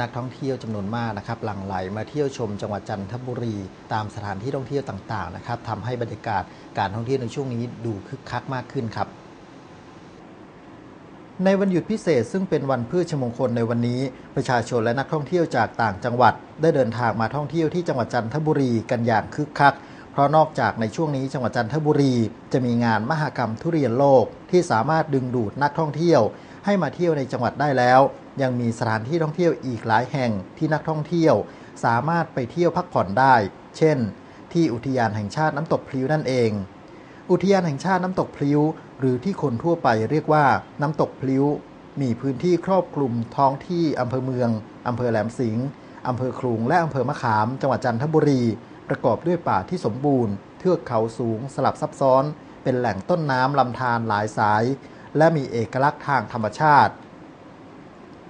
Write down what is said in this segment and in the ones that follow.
นักท่องเที่ยวจำนวนมากนะครับหลั่งไหลมาเที่ยวชมจังหวัดจันทบุรี ตามสถานที่ท่องเที่ยวต่างๆนะครับทำให้บรรยากาศการท่องเที่ยวในช่วงนี้ดูคึกคักมากขึ้นครับ ในวันหยุดพิเศษซึ่งเป็นวันพืชมงคลในวันนี้ ประชาชนและนักท่องเที่ยวจากต่างจังหวัด ได้เดินทางมาท่องเที่ยวที่จังหวัดจันทบุรีกันอย่างคึกคักเพราะนอกจากในช่วงนี้จังหวัดจันทบุรี จะมีงานมหกรรมทุเรียนโลกที่สามารถดึงดูดนักท่องเที่ยว ให้มาเที่ยวในจังหวัดได้แล้ว ยังมีสถานที่ท่องเที่ยวอีกหลายแห่งที่นักท่องเที่ยว สามารถไปเที่ยวพักผ่อนได้ เช่น ที่อุทยานแห่งชาติน้ำตกพลิ้วนั่นเอง อุทยานแห่งชาติน้ำตกพลิ้ว หรือที่คนทั่วไปเรียกว่าน้ำตกพลิ้ว มีพื้นที่ครอบคลุมท้องที่อำเภอเมืองอำเภอแหลมสิงห์อำเภอคลุงและอำเภอมะขาม จังหวัดจันทบุรี ประกอบด้วยป่าที่สมบูรณ์ เทือกเขาสูงสลับซับซ้อน เป็นแหล่งต้นน้ำลำธารหลายสาย และมีเอกลักษณ์ทางธรรมชาติ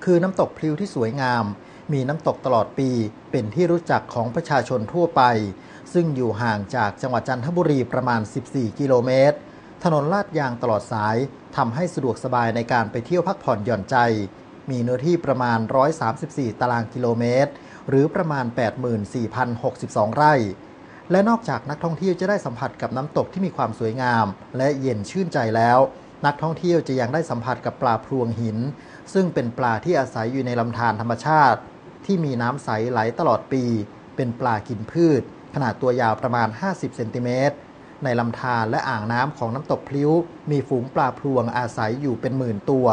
คือน้ำตกพลิ้วที่สวยงาม มีน้ำตกตลอดปีเป็นที่รู้จักของประชาชนทั่วไป ซึ่งอยู่ห่างจากจังหวัดจันทบุรีประมาณ 14 กิโลเมตร ถนนลาดยางตลอดสายทำให้สะดวกสบายในการไปเที่ยวพักผ่อนหย่อนใจ มีเนื้อที่ประมาณ 134 ตารางกิโลเมตร หรือประมาณ 84,062 ไร่และนอกจากนักท่องเที่ยวจะได้สัมผัสกับน้ำตกที่มีความสวยงาม และเย็นชื่นใจแล้ว นักท่องเที่ยวจะยังได้สัมผัสกับปลาพรวงหิน ซึ่งเป็นปลาที่อาศัยอยู่ในลำธารธรรมชาติ ที่มีน้ำใสไหลตลอดปี เป็นปลากินพืช ขนาดตัวยาวประมาณ 50 เซนติเมตร ในลำธารและอ่างน้ำของน้ำตกพลิ้ว มีฝูงปลาพลวงอาศัยอยู่เป็นหมื่นตัว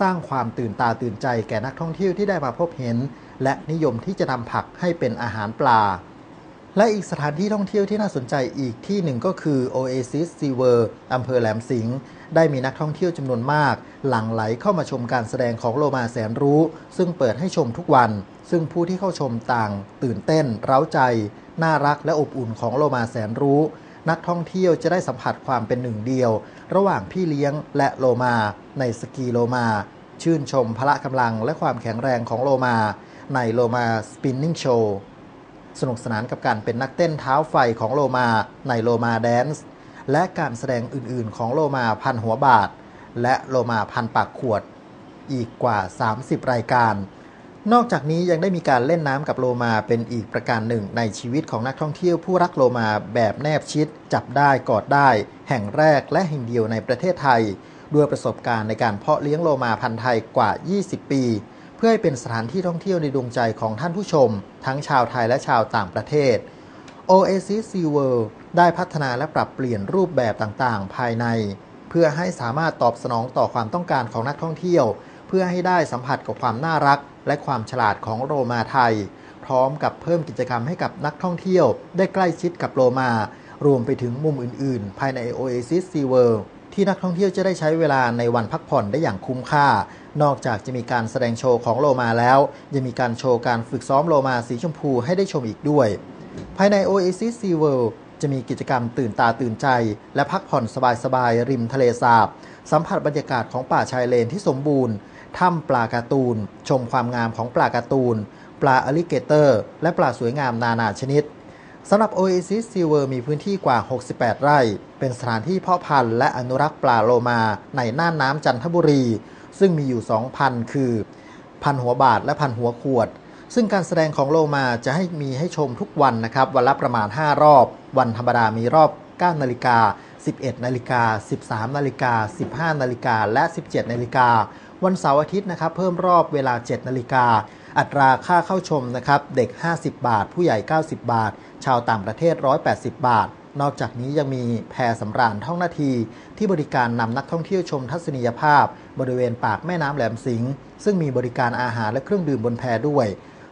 สร้างความตื่นตาตื่นใจแก่นักท่องเที่ยวที่ได้มาพบเห็น และนิยมที่จะนำผักให้เป็นอาหารปลา และอีกสถานที่ท่องเที่ยวที่น่าสนใจอีกที่หนึ่งก็คือ Oasis Sea World อำเภอแหลมสิงห์ได้มีนักท่องเที่ยวจำนวนมาก หลั่งไหลเข้ามาชมการแสดงของโลมาแสนรู้ ซึ่งเปิดให้ชมทุกวัน ซึ่งผู้ที่เข้าชมต่าง ตื่นเต้น เร้าใจ น่ารักและอบอุ่นของโลมาแสนรู้ นักท่องเที่ยวจะได้สัมผัสความเป็นหนึ่งเดียว ระหว่างพี่เลี้ยงและโลมาในสกีโลมา ชื่นชมพละกำลังและความแข็งแรงของโลมา ในโลมาสปินนิ่งโชว์ สนุกสนานกับการเป็นนักเต้นเท้าไฟของโลมาในโลมาแดนซ์และการแสดงอื่นๆ ของโลมาพันหัวบาท และโลมาพันปากขวด อีกกว่า 30 รายการ นอกจากนี้ยังได้มีการเล่นน้ำกับโลมาเป็นอีกประการหนึ่งในชีวิตของนักท่องเที่ยวผู้รักโลมาแบบแนบชิด จับได้กอดได้ แห่งแรกและแห่งเดียวในประเทศไทย ด้วยประสบการณ์ในการเพาะเลี้ยงโลมาพันธุ์ไทยกว่า 20 ปี พื่อให้เป็นสถานที่ท่องเที่ยวในดวงใจของท่านผู้ชม ทั้งชาวไทยและชาวต่างประเทศ Oasis Sea World ได้พัฒนาและปรับเปลี่ยนรูปแบบต่างๆ ภายใน เพื่อให้สามารถตอบสนองต่อความต้องการของนักท่องเที่ยว เพื่อให้ได้สัมผัสกับความน่ารัก และความฉลาดของโลมาไทย พร้อมกับเพิ่มกิจกรรมให้กับนักท่องเที่ยว ได้ใกล้ชิดกับโลมา รวมไปถึงมุมอื่น ๆ ภายใน Oasis Sea World ที่นักท่องเที่ยวจะได้ใช้เวลาในวันพักผ่อนได้อย่างคุ้มค่า นอกจากจะมีการแสดงโชว์ของโลมาแล้วยังมีการโชว์การฝึกซ้อมโลมาสีชมพูให้ได้ชมอีกด้วย ภายใน Oasis Sea World จะมีกิจกรรมตื่นตาตื่นใจ และพักผ่อนสบายๆริมทะเลสาบ สัมผัสบรรยากาศของป่าชายเลนที่สมบูรณ์ถ้ำปลาการ์ตูน ชมความงามของปลาการ์ตูน ปลาอลิเกเตอร์ และปลาสวยงามนานาชนิด สำหรับ Oasis Sea World มีพื้นที่กว่า 68 ไร่ เป็นสถานที่เพาะพันธุ์และอนุรักษ์ปลาโลมาในน่านน้ำจันทบุรี ซึ่งมีอยู่ 2 พันคือ พันหัวบาทและพันหัวขวด ซึ่งการแสดงของโลมาจะให้มีให้ชมทุกวันนะครับ วันละประมาณ 5 รอบ วันธรรมดามีรอบ 9 นาฬิกา 11 นาฬิกา 13 นาฬิกา 15 นาฬิกา และ 17 นาฬิกา วันเสาร์อาทิตย์นะครับ เพิ่มรอบเวลา 7 นาฬิกา อัตราค่าเข้าชมนะครับ เด็ก 50 บาท ผู้ใหญ่ 90 บาท ชาวต่างประเทศ 180 บาท นอกจากนี้ยังมีแพสำราญท่องนาที ที่บริการนำนักท่องเที่ยวชมทัศนียภาพ บริเวณปากแม่น้ำแหลมสิงห์ซึ่งมีบริการอาหารและเครื่องดื่มบนแพด้วย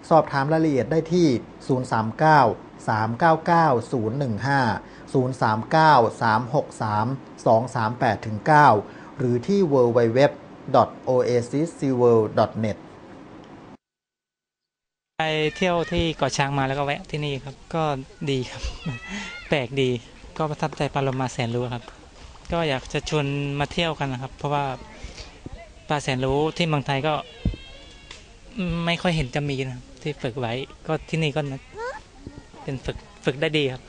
สอบถามรายละเอียดได้ที่ 039 399 015 039 363 238 9 หรือที่ www oasisseaworld.net ไปเที่ยวที่เกาะช้างมาแล้วก็แวะที่นี่ครับ ก็ดีครับ แปลกดีก็ประทับใจปลาโลมาแสนรู้ครับ ก็อยากจะชวนมาเที่ยวกันนะครับ เพราะว่าปลาแสนรู้ที่เมืองไทยก็ไม่ค่อยเห็นจะมีนะครับที่ฝึกไว้ ก็ที่นี่ก็เป็นฝึกฝึกได้ดีครับ